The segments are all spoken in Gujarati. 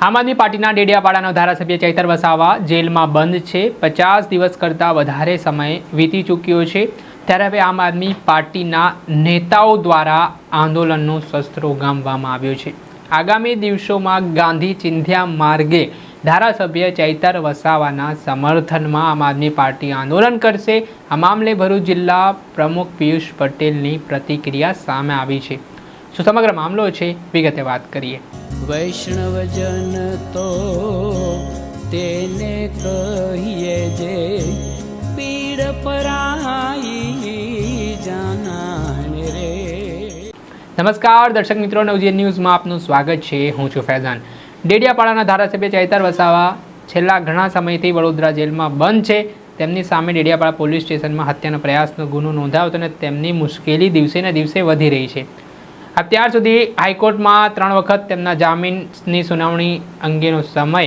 આમ આદમી પાર્ટીના ડેડિયાપાડાનો ધારાસભ્ય ચૈતર વસાવા જેલમાં બંધ છે. પચાસ દિવસ કરતાં વધારે સમય વીતી ચૂક્યો છે. ત્યારે હવે આમ આદમી પાર્ટીના નેતાઓ દ્વારા આંદોલનનું શસ્ત્રો ગામવામાં આવ્યું છે. આગામી દિવસોમાં ગાંધી ચિંધ્યા માર્ગે ધારાસભ્ય ચૈતર વસાવાના સમર્થનમાં આમ આદમી પાર્ટી આંદોલન કરશે. આ મામલે ભરૂચ જિલ્લા પ્રમુખ પિયુષ પટેલની પ્રતિક્રિયા સામે આવી છે. શું સમગ્ર મામલો છે? વિગતે વાત કરીએ. વૈષ્ણવજન તો તેને કહીએ જે પીડ પરાઈ જાનાને રે. નમસ્કાર, દર્શક મિત્રો, નવજીવન ન્યૂઝમાં આપનું સ્વાગત છે. હું છું ફૈઝાન. ડેડિયાપાડાના ધારાસભ્ય ચૈતર વસાવા છેલ્લા ઘણા સમયથી વડોદરા જેલમાં બંધ છે. તેમની સામે ડેડિયાપાડા પોલીસ સ્ટેશનમાં હત્યાનો પ્રયાસનો ગુનો નોંધાયો હતો અને તેમની મુશ્કેલી દિવસે ને દિવસે વધી રહી છે. અત્યાર સુધી હાઈકોર્ટમાં ત્રણ વખત તેમના જામીનની સુનાવણી અંગેનો સમય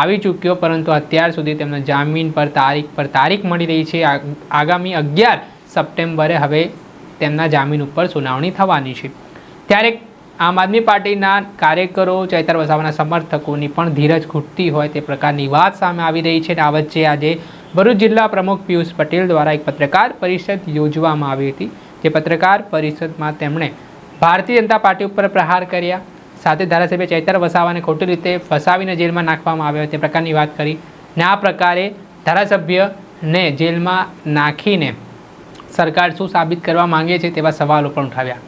આવી ચૂક્યો, પરંતુ અત્યાર સુધી તેમના જામીન પર તારીખ પર તારીખ મળી રહી છે. આગામી અગિયાર સપ્ટેમ્બરે હવે તેમના જામીન ઉપર સુનાવણી થવાની છે. ત્યારે આમ આદમી પાર્ટીના કાર્યકરો, ચૈતર વસાવાના સમર્થકોની પણ ધીરજ ખૂટતી હોય તે પ્રકારની વાત સામે આવી રહી છે અને આ વચ્ચે આજે ભરૂચ જિલ્લા પ્રમુખ પિયુષ પટેલ દ્વારા એક પત્રકાર પરિષદ યોજવામાં આવી હતી. જે પત્રકાર પરિષદમાં તેમણે ભારતીય જનતા પાર્ટી ઉપર પ્રહાર કર્યા. સાથે ધારાસભ્ય ચૈતર વસાવાને ખોટી રીતે ફસાવીને જેલમાં નાખવામાં આવ્યો તે પ્રકારની વાત કરી ને આ પ્રકારે ધારાસભ્યને જેલમાં નાખીને સરકાર શું સાબિત કરવા માંગે છે તેવા સવાલો પણ ઉઠાવ્યા.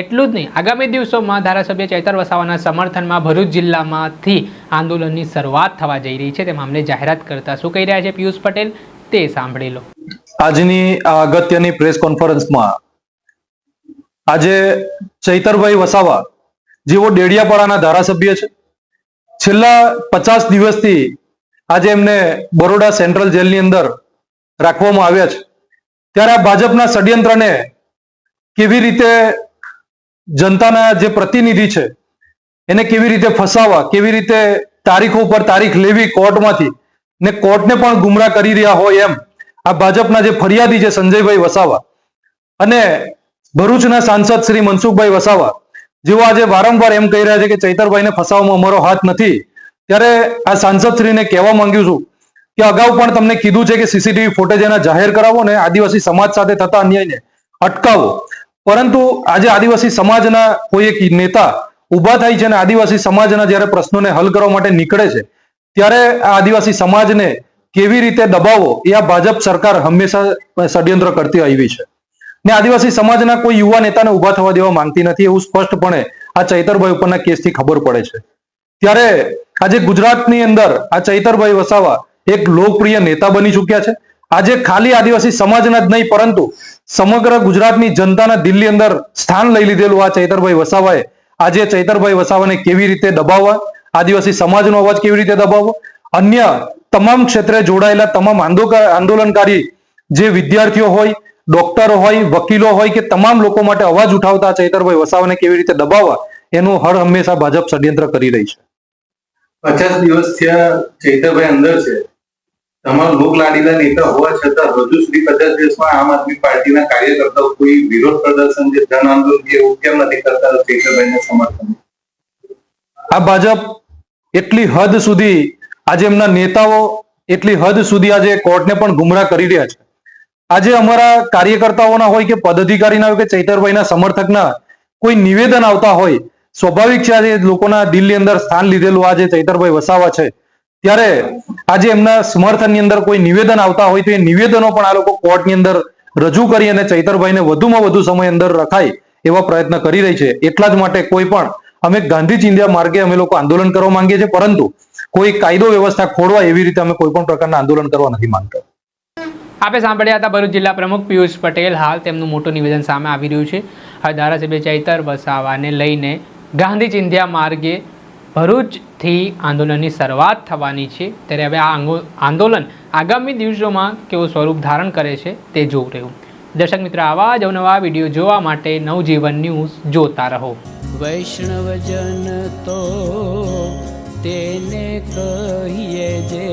એટલું જ નહીં, આગામી દિવસોમાં ધારાસભ્ય ચૈતર વસાવાના સમર્થનમાં ભરૂચ જિલ્લામાંથી આંદોલનની શરૂઆત થવા જઈ રહી છે. તે મામલે જાહેરાત કરતા શું કહી રહ્યા છે પિયુષ પટેલ તે સાંભળી લો. આજની અગત્યની પ્રેસ કોન્ફરન્સમાં આજે ચૈતરભાઈ વસાવા જેઓ ડેડિયાપાડાના ધારાસભ્ય છે. છેલ્લા પચાસ દિવસથી આજે એમને બરોડા સેન્ટ્રલ જેલની અંદર રાખવામાં આવ્યા છે. ત્યારે આ ભાજપના ષડયંત્રને કેવી રીતે જનતાના જે પ્રતિનિધિ છે, એને કેવી રીતે ફસાવા કેવી રીતે તારીખો ઉપર તારીખ લેવી કોર્ટમાંથી ને કોર્ટને પણ ગુમરાહ કરી રહ્યા હોય એમ આ ભાજપના જે ફરિયાદી છે સંજયભાઈ વસાવા. અને ભરૂચના સાંસદ શ્રી મનસુખભાઈ વસાવા જેઓ આજે વારંવાર એમ કહી રહ્યા છે કે ચૈતરભાઈને ફસાવવામાં અમારો હાથ નથી, ત્યારે આ સાંસદ શ્રીને કહેવા માંગ્યું છું કે અગાઉ પણ તમને કીધું છે કે સીસીટીવી ફૂટેજ એના જાહેર કરાવો ને આદિવાસી સમાજ સાથે થતા અન્યાયને અટકાવો. પરંતુ આજે આદિવાસી સમાજના કોઈ એક નેતા ઊભા થાય છે અને આદિવાસી સમાજના જ્યારે પ્રશ્નોને હલ કરવા માટે નીકળે છે, ત્યારે આ આદિવાસી સમાજને કેવી રીતે દબાવો એ આ ભાજપ સરકાર હંમેશા ષડયંત્ર કરતી આવી છે. ને આદિવાસી સમાજના કોઈ યુવા નેતાને ઊભા થવા દેવા માંગતી નથી એવું સ્પષ્ટપણે આ ચૈતરભાઈ ઉપરના કેસથી ખબર પડે છે. ત્યારે આજે ગુજરાતની અંદર આ ચૈતરભાઈ વસાવા એક લોકપ્રિય નેતા બની ચૂક્યા છે. આજે ખાલી આદિવાસી સમાજના જ નહીં, પરંતુ સમગ્ર ગુજરાતની જનતાના દિલ્હી અંદર સ્થાન લઈ લીધેલું આ ચૈતરભાઈ વસાવાએ આજે ચૈતરભાઈ વસાવાને કેવી રીતે દબાવવા, આદિવાસી સમાજનો અવાજ કેવી રીતે દબાવવો, અન્ય તમામ ક્ષેત્રે જોડાયેલા તમામ આંદોલન આંદોલનકારી જે વિદ્યાર્થીઓ હોય ડોક્ટરો હોય વકીલો હોય કે તમામ લોકો માટે અવાજ ઉઠાવતા ચૈતરભાઈ વસાવાને કેવી રીતે દબાવવા એનું હર હંમેશા ભાજપ ષડયંત્ર કરી રહી છે. પચાસ દિવસ થયા ચૈતરભાઈ અંદર છે. તમામ લોકલાડીલા નેતા હોવા છતાં હજુ સુધી પચાસ દિવસમાં આમ આદમી પાર્ટીના કાર્યકર્તાઓ કોઈ વિરોધ પ્રદર્શન કે જન આંદોલન કે એવું કેમ નથી કરતા ચૈતરભાઈના સમર્થન આ ભાજપ એટલી હદ સુધી આજે એમના નેતાઓ એટલી હદ સુધી આજે કોર્ટને પણ ગુમરાહ કરી રહ્યા છે. આજે અમારા કાર્યકર્તાઓના હોય કે પદાધિકારીના હોય કે ચૈતરભાઈના સમર્થકના કોઈ નિવેદન આવતા હોય, સ્વાભાવિક છે આજે લોકોના દિલની અંદર સ્થાન લીધેલું આજે ચૈતરભાઈ વસાવા છે. ત્યારે આજે એમના સમર્થનની અંદર કોઈ નિવેદન આવતા હોય તો એ નિવેદનો પણ આ લોકો કોર્ટની અંદર રજૂ કરી અને ચૈતરભાઈને વધુમાં વધુ સમય અંદર રખાય એવા પ્રયત્ન કરી રહી છે. એટલા જ માટે કોઈ પણ, અમે ગાંધી ચિંધ્યા માર્ગે અમે લોકો આંદોલન કરવા માંગીએ છીએ, પરંતુ કોઈ કાયદો વ્યવસ્થા ખોડવા એવી રીતે અમે કોઈ પણ પ્રકારના આંદોલન કરવા નથી માંગતા. આપે સાંભળ્યા હતા ભરૂચ જિલ્લા પ્રમુખ પિયુષ પટેલ હાલ તેમનું મોટું નિવેદન સામે આવી રહ્યું છે. હવે ધારાસભ્ય ચૈતર વસાવાને લઈને ગાંધી ચિંધ્યા માર્ગે ભરૂચથી આંદોલનની શરૂઆત થવાની છે. ત્યારે હવે આ આંદોલન આગામી દિવસોમાં કેવું સ્વરૂપ ધારણ કરે છે તે જોવું રહ્યું. દર્શક મિત્રો, આવા જ અવનવા વીડિયો જોવા માટે નવજીવન ન્યૂઝ જોતા રહો. વૈષ્ણવજન તો તેને કહીએ જે